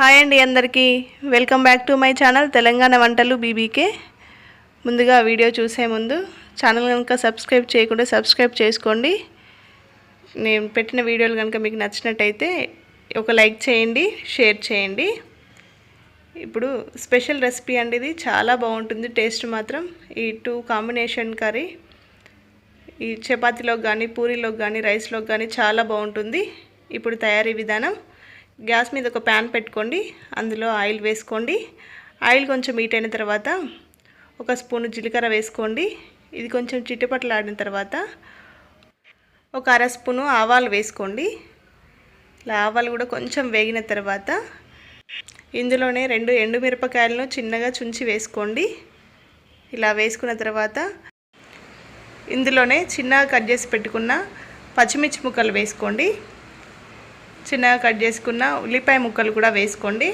Hi అండి అందరికీ. Welcome back to my channel Telangana వంటలు బీబీకే. ముందుగా వీడియో చూసే ముందు ఛానల్ కనుక సబ్స్క్రైబ్ చేయకుండా సబ్స్క్రైబ్ చేసుకోండి. నేను పెట్టిన వీడియోలు కనుక మీకు నచ్చినట్టయితే ఒక లైక్ చేయండి షేర్ చేయండి. ఇప్పుడు స్పెషల్ రెసిపీ అండి ఇది. చాలా బాగుంటుంది టేస్ట్ మాత్రం. ఈ టూ కాంబినేషన్ కర్రీ. ఈ చపాతీలోకి కానీ పూరీలోకి కానీ రైస్లోకి కానీ చాలా బాగుంటుంది. ఇప్పుడు తయారీ విధానం. గ్యాస్ మీద ఒక ప్యాన్ పెట్టుకోండి అందులో ఆయిల్ వేసుకోండి. ఆయిల్ కొంచెం హీట్ అయిన తర్వాత ఒక స్పూన్ జీలకర్ర వేసుకోండి. ఇది కొంచెం చిట్టుపట్లాడిన తర్వాత ఒక అర స్పూను ఆవాలు వేసుకోండి. ఇలా ఆవాలు కూడా కొంచెం వేగిన తర్వాత ఇందులోనే రెండు ఎండుమిరపకాయలను చిన్నగా చుంచి వేసుకోండి. ఇలా వేసుకున్న తర్వాత ఇందులోనే చిన్నగా కట్ చేసి పెట్టుకున్న పచ్చిమిర్చి ముక్కలు వేసుకోండి. చిన్నగా కట్ చేసుకున్న ఉల్లిపాయ ముక్కలు కూడా వేసుకోండి.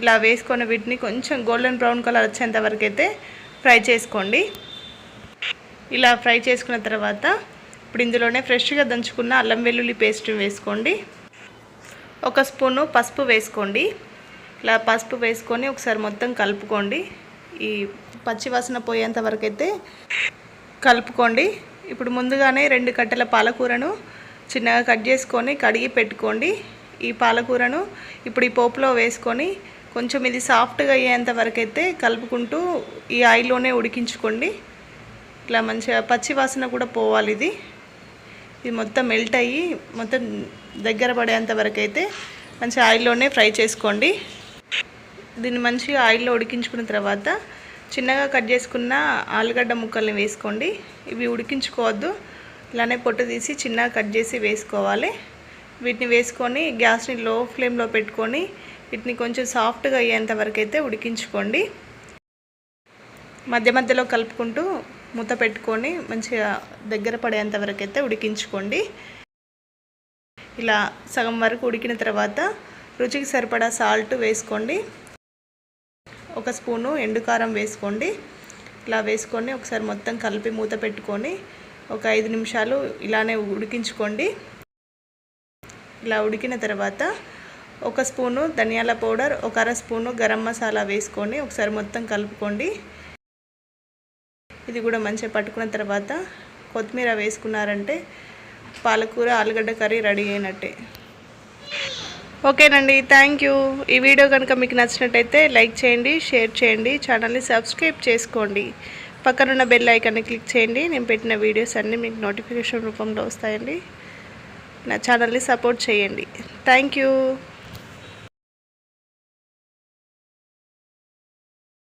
ఇలా వేసుకొని వీటిని కొంచెం గోల్డెన్ బ్రౌన్ కలర్ వచ్చేంత వరకు అయితే ఫ్రై చేసుకోండి. ఇలా ఫ్రై చేసుకున్న తర్వాత ఇప్పుడు ఇందులోనే ఫ్రెష్గా దంచుకున్న అల్లం వెల్లుల్లి పేస్ట్ వేసుకోండి. ఒక స్పూను పసుపు వేసుకోండి. ఇలా పసుపు వేసుకొని ఒకసారి మొత్తం కలుపుకోండి. ఈ పచ్చి వాసన పోయేంత వరకు అయితే కలుపుకోండి. ఇప్పుడు ముందుగానే రెండు కట్టెల పాలకూరను చిన్నగా కట్ చేసుకొని కడిగి పెట్టుకోండి ఈ పాలకూరను. ఇప్పుడు ఈ పోపులో వేసుకొని కొంచెం ఇది సాఫ్ట్గా అయ్యేంత వరకు అయితే కలుపుకుంటూ ఈ ఆయిల్లోనే ఉడికించుకోండి. ఇట్లా మంచిగా పచ్చి వాసన కూడా పోవాలి ఇది. ఇది మొత్తం మెల్ట్ అయ్యి మొత్తం దగ్గర పడేంత వరకు అయితే మంచి ఆయిల్లోనే ఫ్రై చేసుకోండి. దీన్ని మంచిగా ఆయిల్లో ఉడికించుకున్న తర్వాత చిన్నగా కట్ చేసుకున్న ఆలుగడ్డ ముక్కల్ని వేసుకోండి. ఇవి ఉడికించుకోవద్దు. ఇలానే పొట్టు తీసి చిన్నగా కట్ చేసి వేసుకోవాలి. వీటిని వేసుకొని గ్యాస్ని లో ఫ్లేమ్లో పెట్టుకొని వీటిని కొంచెం సాఫ్ట్గా అయ్యేంత వరకు అయితే ఉడికించుకోండి. మధ్య మధ్యలో కలుపుకుంటూ మూత పెట్టుకొని మంచిగా దగ్గర పడేంత వరకు అయితే ఉడికించుకోండి. ఇలా సగం వరకు ఉడికిన తర్వాత రుచికి సరిపడా సాల్ట్ వేసుకోండి. ఒక స్పూను ఎండుకారం వేసుకోండి. ఇలా వేసుకొని ఒకసారి మొత్తం కలిపి మూత పెట్టుకొని ఒక ఐదు నిమిషాలు ఇలానే ఉడికించుకోండి. ఇలా ఉడికిన తర్వాత ఒక స్పూను ధనియాల పౌడర్ ఒక అర స్పూను గరం మసాలా వేసుకొని ఒకసారి మొత్తం కలుపుకోండి. ఇది కూడా మంచిగా పట్టుకున్న తర్వాత కొత్తిమీర వేసుకున్నారంటే పాలకూర ఆలుగడ్డ కర్రీ రెడీ అయినట్టే. ఓకేనండి థ్యాంక్ యూ ఈ వీడియో కనుక మీకు నచ్చినట్టయితే లైక్ చేయండి షేర్ చేయండి ఛానల్ని సబ్స్క్రైబ్ చేసుకోండి. పక్కనున్న బెల్ ఐకాన్ని క్లిక్ చేయండి. నేను పెట్టిన వీడియోస్ అన్నీ మీకు నోటిఫికేషన్ రూపంలో వస్తాయండి. నా ఛానల్ని సపోర్ట్ చేయండి. Thank you